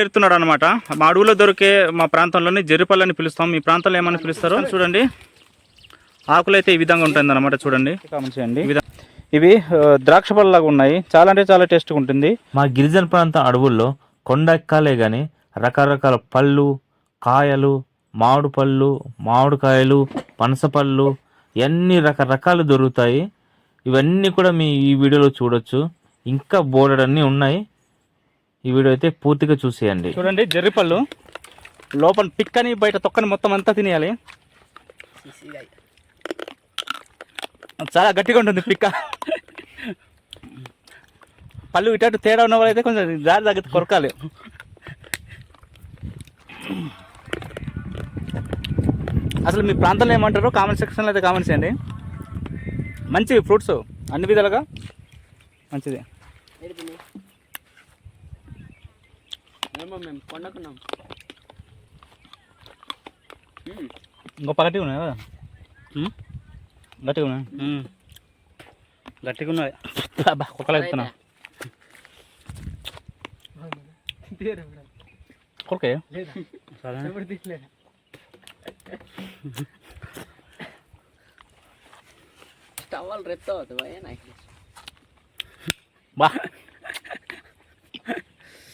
ఏరుతున్నాడు అనమాట మా అడవులో దొరికే మా ప్రాంతంలోనే జర్రిపళ్ళు అని పిలుస్తాం. మీ ప్రాంతంలో ఏమని పిలుస్తారో? చూడండి. ఆకులు అయితే ఈ విధంగా ఉంటుంది అనమాట చూడండి గమనించండి ఇవి ద్రాక్ష పళ్ళలాగా ఉన్నాయి. చాలా అంటే చాలా టేస్ట్గా ఉంటుంది. మా గిరిజన ప్రాంతం అడవుల్లో కొండ ఎక్కాలే కానీ రకరకాల పళ్ళు కాయలు మామిడి పళ్ళు మామిడికాయలు పనసపళ్ళు ఇవన్నీ రకరకాలు దొరుకుతాయి. ఇవన్నీ కూడా మీ ఈ వీడియోలో చూడొచ్చు. ఇంకా బోలెడన్నీ ఉన్నాయి. ఈ వీడియో అయితే పూర్తిగా చూసేయండి. చూడండి జర్రిపళ్ళు లోపల పిక్కని బయట తొక్కని మొత్తం అంతా తినేయాలి. చాలా గట్టిగా ఉంటుంది పిక్క. పళ్ళు ఇటు తేడా ఉన్న వాళ్ళైతే కొంచెం జారి తగ్గితే కొరకాలి. అసలు మీ ప్రాంతంలో ఏమంటారు కామెంట్ సెక్షన్లో అయితే కామెంట్స్ చేయండి. మంచివి ఫ్రూట్స్ అన్ని విధాలుగా. మంచిది. ఏమో మేము కొండకున్నాం ఇంకో గట్టిగా ఉన్నాయి కదా? గట్టిగా ఉన్నాయి. గట్టిగా ఉన్నాయి. కుక్కలు ఎత్తున్నా. కొరకే టవల్ రెత్త అవుతుంది బా.